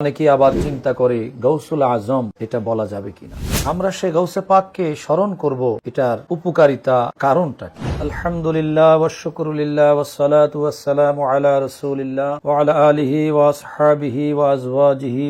অনেকে আবার চিন্তা করে গৌসুল আজম, এটা বলা যাবে কিনা? আমরা সে গৌসে পাককে স্মরণ করব, এটার উপকারিতা কারণটা আলহামদুলিল্লাহ ওয়াশুকুরুলিল্লাহ ওয়াসসালাতু ওয়াসসালামু আলা রাসূলিল্লাহ ওয়া আলা আলিহি ওয়া আসহাবিহি ওয়া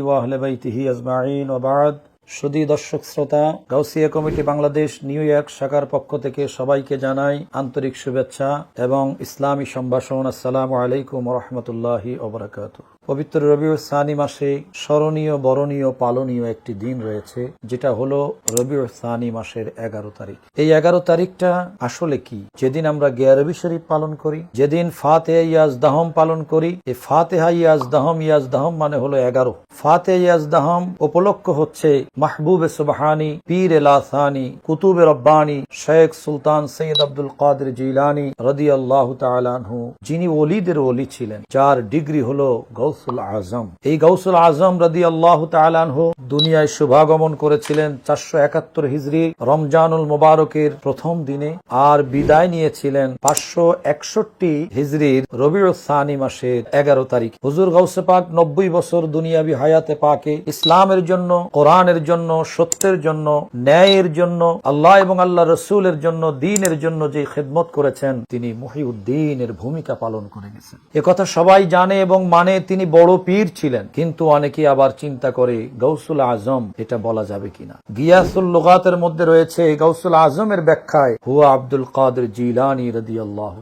ওয়া বাইতিহি আজমাইন। ওয়া বাদ। সুদী দর্শক শ্রোতা, Gausia committee Bangladesh, New York শাখার পক্ষ থেকে সবাইকে জানাই আন্তরিক শুভেচ্ছা এবং ইসলামী সম্ভাষণ। আসসালাম আলাইকুম রহমতুল্লাহি ওবরাকাত পবিত্র রবিউল সানি মাসে স্মরণীয়, বরণীয়, পালনীয় একটি দিন রয়েছে, যেটা হলো রবিউল সানি মাসের এগারো তারিখ। এই এগারো তারিখটা আসলে কি? যেদিন আমরা গিয়ারবি শরীফ পালন করি, যেদিন ফাতে ইয়াজ দাহম পালন করি, এই ফাতেহা ইয়াজ দাহম ইয়াজ দাহম মানে হলো এগারো। ফাতে ইয়াজ দাহম উপলক্ষ হচ্ছে মাহবুবে সুবহানি, পীর এলাসানি কুতুবে রব্বানি শেখ সুলতান সৈয়দ আব্দুল কাদের জিলানি রদি আল্লাহ তালানহু যিনি ওলিদের ওলি ছিলেন, যার ডিগ্রি হলো গৌসুল আজম। এই গৌসুল আজম রদি আল্লাহ তালানহু দুনিয়ায় শুভাগমন করেছিলেন চারশো একাত্তর হিজড়ি রমজানুল মোবারকের প্রথম দিনে, আর বিদায় নিয়েছিলেন পাঁচশো একষট্টি হিজড়ির রবিউল সানি মাসের এগারো তারিখ। হুজুর গৌসে পাক নব্বই বছর দুনিয়াবি হায়াতে পাকে ইসলামের জন্য, কোরআনের জন্য, সত্যের জন্য, ন্যায়ের জন্য, আল্লাহ এবং আল্লাহ রসুলের জন্য, দিনের জন্য যে খেদমত করেছেন, তিনি মহিউদ্দিনের ভূমিকা পালন করে গেছেন। কথা সবাই জানে এবং মানে তিনি বড় পীর ছিলেন, কিন্তু অনেকে আবার চিন্তা করে গৌসুল আজম, এটা বলা যাবে কিনা? গিয়াসুল লুগাতের মধ্যে রয়েছে গৌসুল আজমের ব্যাখ্যায়, হুয়া আব্দুল কাদের জিলানি রদি আল্লাহ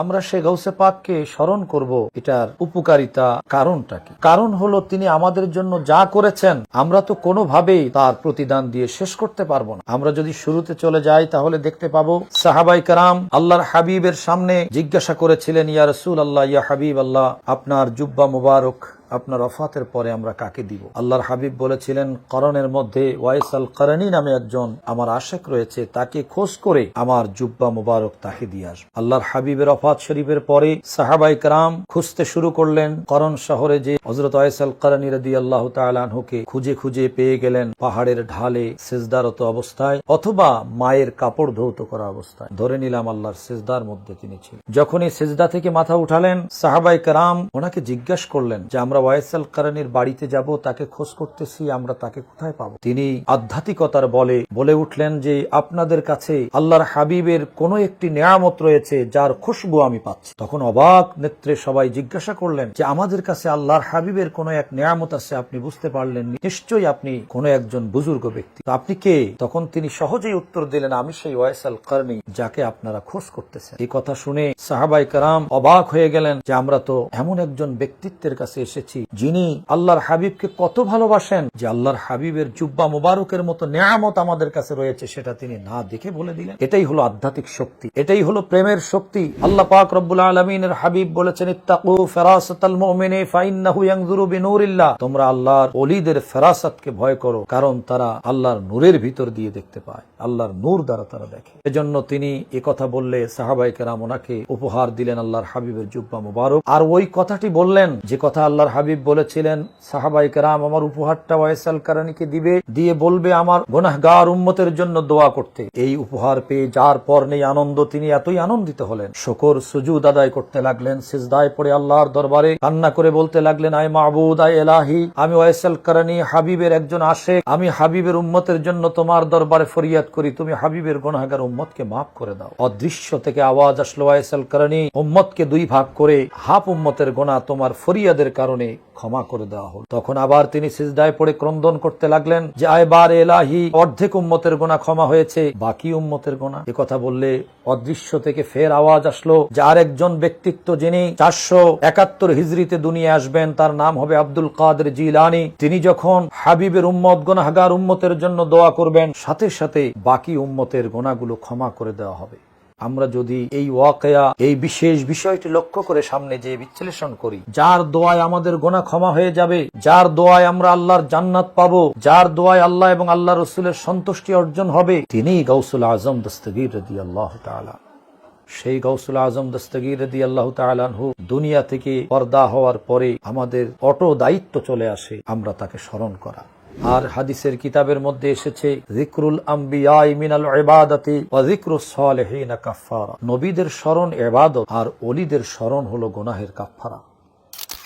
আমরা সে গৌসে পাককে স্মরণ করব, এটার উপকারিতা কারণটা কি? কারণ হলো তিনি আমাদের জন্য যা করেছেন, আমরা তো কোনোভাবেই তার প্রতিদান দিয়ে শেষ করতে পারব না। আমরা যদি শুরুতে চলে যাই, তাহলে দেখতে পাবো সাহাবাই কারাম আল্লাহর হাবিবের সামনে জিজ্ঞাসা করেছিলেন, ইয়া রসুল আল্লাহ ইয়া হাবিব আল্লাহ আপনার জুব্বা মুবারক আপনার অফাতের পরে আমরা কাকে দিব? আল্লাহর হাবিব বলেছিলেন, করণের মধ্যে ওয়াইসাল করণী নামে একজন আমার আশেক রয়েছে, তাকে খোঁজ করে আমার জুব্বা মুবারক তাকে দিয়ে আসবে। আল্লাহর হাবিবের অফাত শরীফের পরে সাহাবাই কারাম খুঁজতে শুরু করলেন, করণ শহরে যে হজরত ওয়াইসাল করণী রদি আল্লাহ তালহুকে খুঁজে খুঁজে পেয়ে গেলেন পাহাড়ের ঢালে সেজদারত অবস্থায় অথবা মায়ের কাপড় ধৌত করা অবস্থায়। ধরে নিলাম আল্লাহর সেজদার মধ্যে তিনি ছিলেন। যখনই সেজদা থেকে মাথা উঠালেন, সাহাবাই কারাম ওনাকে জিজ্ঞাসা করলেন যে, আমরা ওয়াইসাল কারানির বাড়িতে যাব, তাকে খোঁজ করতেছি, আমরা তাকে কোথায় পাবো? তিনি আধ্যাত্মিকতার বলে বলে উঠলেন যে, আপনাদের কাছে আল্লাহর হাবিবের কোন একটি নেয়ামত রয়েছে, যার খুশবু আমি পাচ্ছি। তখন অবাক নেত্রে সবাই জিজ্ঞাসা করলেন যে, আমাদের কাছে আল্লাহর হাবিবের কোন এক নেয়ামত আছে, আপনি বুঝতে পারলেন নিশ্চয়ই আপনি কোন একজন বুজুর্গ ব্যক্তি। আপনি কে? তখন তিনি সহজেই উত্তর দিলেন, আমি সেই ওয়াইসাল কারনি, যাকে আপনারা খোঁজ করতেছেন। এই কথা শুনে সাহাবাই কারাম অবাক হয়ে গেলেন যে, আমরা তো এমন একজন ব্যক্তিত্বের কাছে এসেছি যিনি আল্লাহর হাবিবকে কত ভালোবাসেন, যে আল্লাহর হাবিবের জুব্বা মুবারকের মতো নেয়ামত আমাদের কাছে রয়েছে, সেটা তিনি না দেখে বলে দিলেন। এটাই হলো আধ্যাত্মিক শক্তি, এটাই হলো প্রেমের শক্তি। আল্লাহ পাক রব্বুল আলমিনের হাবিব বলেছেন, ইত্তাকু ফেরাসাতাল মুমিনি ফাইন্নাহু ইয়ানজুরু বিনুরিল্লাহ। তোমরা আল্লাহর ওলিদের ফেরাসাতকে ভয় করো, কারণ তারা আল্লাহর নূরের ভিতর দিয়ে দেখতে পায়, আল্লাহর নূর দ্বারা তারা দেখে। এজন্য তিনি এ কথা বললে সাহাবাই ওনাকে উপহার দিলেন আল্লাহর হাবিবের জুব্বা মুবারক। আর ওই কথাটি বললেন, যে কথা আল্লাহর হাবিব বলেছিলেন সাহাবাই কেরাম আমার উপহারটা ওয়াইসাল কারানিকে দিবে, দিয়ে বলবে, আমার গোনাহগার উম্মতের জন্য দোয়া করতে। এই উপহার পেয়ে যার পর নেই আনন্দ, তিনি এতই আনন্দিত হলেন। শকর, সুজুদ আদায় করতে লাগলেন। সিজদায় পড়ে আল্লাহর দরবারে কান্না করে বলতে লাগলেন, আয় মাহবুদ আয় এলাহি, আমি ওয়াইসাল কারানি হাবিবের একজন আসে আমি হাবিবের উম্মতের জন্য তোমার দরবারে ফরিয়াদ করি। তুমি হাবিবের গোনাহগার উম্মতকে মাফ করে দাও। অদৃশ্য থেকে আওয়াজ আসলো, ওয়াইসাল কারানি, উম্মতকে দুই ভাগ করে, হাফ উম্মতের গোনা তোমার ফরিয়াদের কারণে ক্ষমা করে দেওয়া হল। তখন আবার তিনি সিজদায় পড়ে ক্রন্দন করতে লাগলেন যে, আয়বার এলাহি, অর্ধেক উম্মতের গোনা ক্ষমা হয়েছে, বাকি উম্মতের গোনা। এ কথা বললে অদৃশ্য থেকে ফের আওয়াজ আসলো যে, আরেকজন ব্যক্তিত্ব যিনি চারশো একাত্তর হিজড়িতে দুনিয়া আসবেন, তার নাম হবে আব্দুল কাদের জিলানি। তিনি যখন হাবিবের উম্মত, গোনাহাগার উম্মতের জন্য দোয়া করবেন, সাথে সাথে বাকি উম্মতের গোনাগুলো ক্ষমা করে দেওয়া হবে। আমরা যদি এই ওয়াকেয়া, এই বিশেষ বিষয়টি লক্ষ্য করে সামনে যে বিশ্লেষণ করি, যার দোয়ায় আমাদের গোনা ক্ষমা হয়ে যাবে, যার দোয়ায় আমরা আল্লাহর জান্নাত পাবো, যার দোয়ায় আল্লাহ এবং আল্লাহ রসুলের সন্তুষ্টি অর্জন হবে, তিনি গৌসুল আজম দস্তগীর রদি আল্লাহ তালা সেই গৌসুল আজম দস্তগীর রদি আল্লাহ তালানহু দুনিয়া থেকে পর্দা হওয়ার পরে আমাদের অটো দায়িত্ব চলে আসে, আমরা তাকে স্মরণ করা। আর হাদিসের কিতাবের মধ্যে এসেছে জিক্রুল আম্বিয়াই মিনাল ইবাদাতি ওয়া জিক্রুস সালিহিনা কাফফারা। নবীদের স্মরণ ইবাদত আর ওলিদের স্মরণ হলো গুনাহের কাফফারা।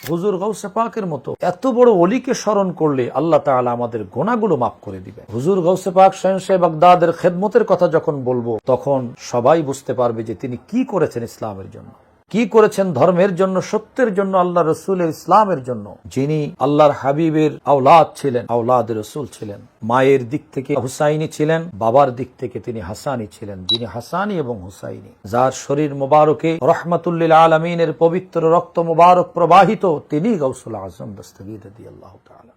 হুজুর গৌসে পাকের মতো এত বড় অলিকে স্মরণ করলে আল্লাহ তাআলা আমাদের গোনাগুলো মাফ করে দিবে হুজুর গৌসে পাক শাহেনশাহ বাগদাদের খেদমতের কথা যখন বলব, তখন সবাই বুঝতে পারবে যে তিনি কি করেছেন ইসলামের জন্য। কি করেছেন ধর্মের জন্য, সত্যের জন্য, আল্লাহ রসুলের ইসলামের জন্য? যিনি আল্লাহর হাবিবের আওলাদ ছিলেন, আওলাদ রসুল ছিলেন, মায়ের দিক থেকে হুসাইনি ছিলেন, বাবার দিক থেকে তিনি হাসানি ছিলেন, যিনি হাসানি এবং হুসাইনি। যার শরীর মোবারকে রহমাতুল্লিল আলমিনের পবিত্র রক্ত মোবারক প্রবাহিত, তিনি গৌসুল আজম দস্তগীর আল্লাহ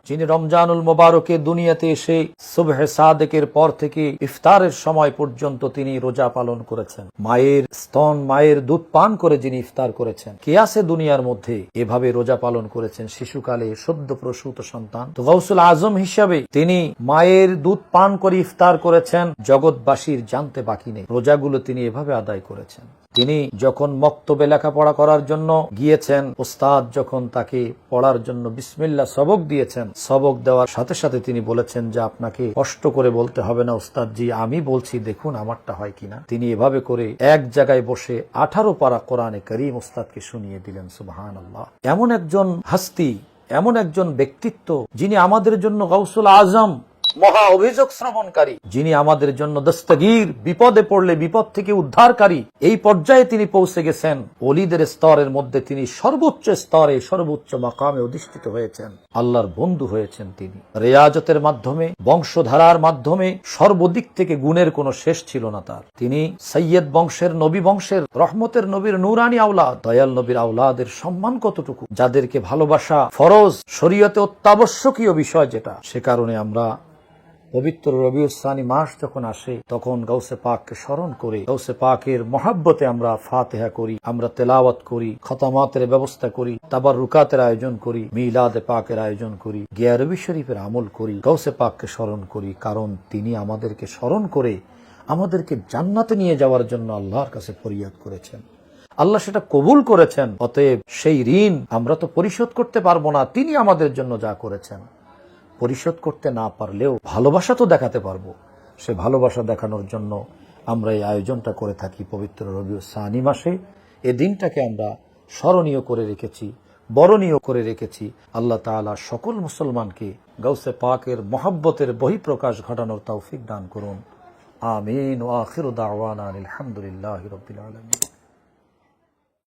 যিনি রমজানুল মোবারকে দুনিয়াতে এসে সুবহে সাদেকের পর থেকে ইফতারের সময় পর্যন্ত তিনি রোজা পালন করেছেন। মায়ের স্তন, মায়ের দুধ পান করে যিনি ইফতার করেছেন। কে আছে দুনিয়ার মধ্যে এভাবে রোজা পালন করেছেন শিশুকালে সদ্য প্রসূত সন্তান। তো গৌসুল আজম হিসাবে তিনি মায়ের দুধ পান করে ইফতার করেছেন, জগৎবাসীর জানতে বাকি নেই। রোজাগুলো তিনি এভাবে আদায় করেছেন। তিনি যখন মক্তবে লেখাপড়া করার জন্য গিয়েছেন ওস্তাদ যখন তাকে পড়ার জন্য বিসমিল্লা সবক দিয়েছেন, সবক দেওয়ার সাথে সাথে তিনি বলেছেন যে আপনাকে কষ্ট করে বলতে হবে না ওস্তাদ জি আমি বলছি দেখুন আমারটা হয় কিনা। তিনি এভাবে করে এক জায়গায় বসে আঠারো পারা কোরআনে করিম ওস্তাদকে শুনিয়ে দিলেন সুবাহান আল্লাহ এমন একজন হাস্তি, এমন একজন ব্যক্তিত্ব যিনি আমাদের জন্য গৌসুল আজম মহা অভিযোগ শ্রবণকারী, যিনি আমাদের জন্য দস্তগীর, বিপদে পড়লে, বিপদ থেকে উদ্ধারকারী, এই পর্যায়ে তিনি পৌঁছে গেছেন। অলিদের স্তরের মধ্যে তিনি সর্বোচ্চ স্তরে, সর্বোচ্চ মাকামে অধিষ্ঠিত হয়েছেন। আল্লাহর বন্ধু হয়েছেন তিনি। রেয়াজতের মাধ্যমে, বংশধারার মাধ্যমে, সর্বদিক থেকে গুণের কোনো শেষ ছিল না তার। তিনি সৈয়দ বংশের নবী বংশের, রহমতের নবীর নুরানি আওলাদ, দয়াল নবীর আওলাদের সম্মান কতটুকু, যাদেরকে ভালোবাসা, ফরজ, শরীয়তে অত্যাবশ্যকীয় বিষয় যেটা, সে কারণে আমরা পবিত্র রবিউসানি মাস যখন আসে, তখন গৌসে পাককে স্মরণ করে গৌসে পাকের মহাব্বতে আমরা ফাতেহা করি, আমরা তেলাওয়াত করি, খতামাতের ব্যবস্থা করি তাবার রুকাতের আয়োজন করি, মিলাদে পাকের আয়োজন করি গিয়া রবি শরীফের আমল করি গৌসে পাককে স্মরণ করি, কারণ তিনি আমাদেরকে স্মরণ করে আমাদেরকে জান্নাতে নিয়ে যাওয়ার জন্য আল্লাহর কাছে ফরিয়াদ করেছেন। আল্লাহ সেটা কবুল করেছেন, অতএব সেই ঋণ আমরা তো পরিশোধ করতে পারব না, তিনি আমাদের জন্য যা করেছেন। পরিশোধ করতে না পারলেও ভালোবাসা তো দেখাতে পারব। সে ভালোবাসা দেখানোর জন্য আমরা এই আয়োজনটা করে থাকি পবিত্র রবি সানি মাসে। এ দিনটাকে আমরা স্মরণীয় করে রেখেছি, বরণীয় করে রেখেছি। আল্লাহ তাআলা সকল মুসলমানকে গৌসে পাকের মহাব্বতের বহিঃপ্রকাশ ঘটানোর তৌফিক দান করুন। আমিন। ও আখির দাওয়ানা আলহামদুলিল্লাহ রবিল আলমী